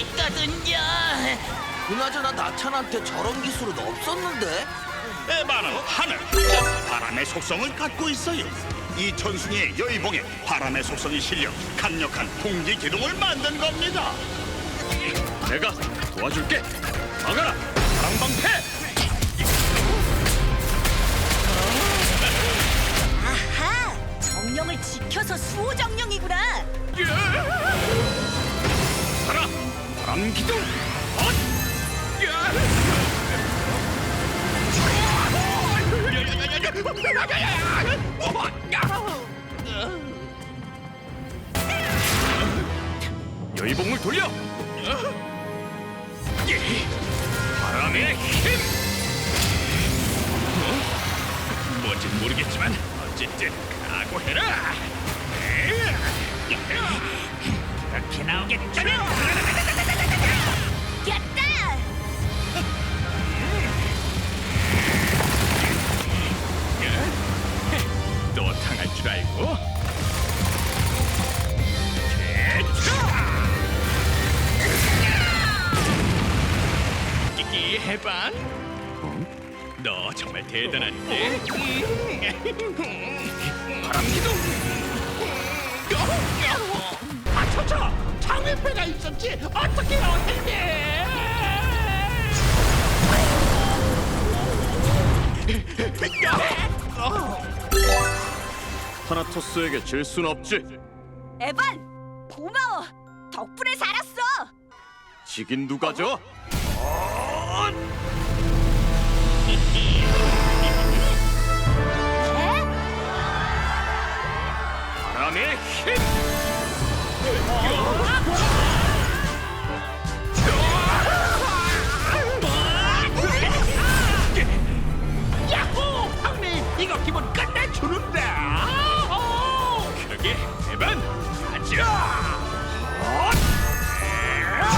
있거든요. 그나저나 나찬한테 저런 기술은 없었는데? 에바는 하늘, 바람의 속성을 갖고 있어요. 이 전숭이의 여의봉에 바람의 속성이 실려 강력한 공기 기둥을 만든 겁니다. 내가 도와줄게. 막아라, 바람방패. 아하! 정령을 지켜서 수호정령이구나! 가라, 엇! 여의봉을 돌려. 바람의 힘. 어? 뭔진 모르겠지만 어쨌든 각오해라. 그렇게 나오겠다면. 당할 줄 알고? 해방? 너 정말 대단한데? 바람기둥! 아차차! 장애패가 있었지! 어떻게 어떻게! 타나토스에게 질 순 없지. 에반! 고마워! 덕분에 살았어! 지긴 누가 져? 출발! 가자! 헛! 에아!